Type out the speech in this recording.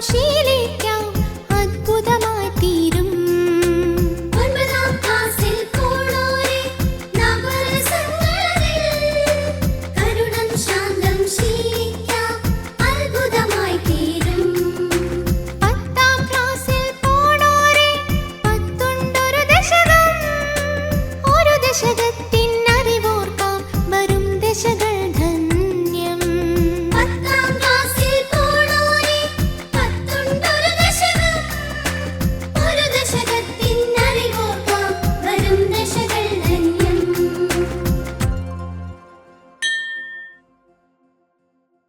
মানুষের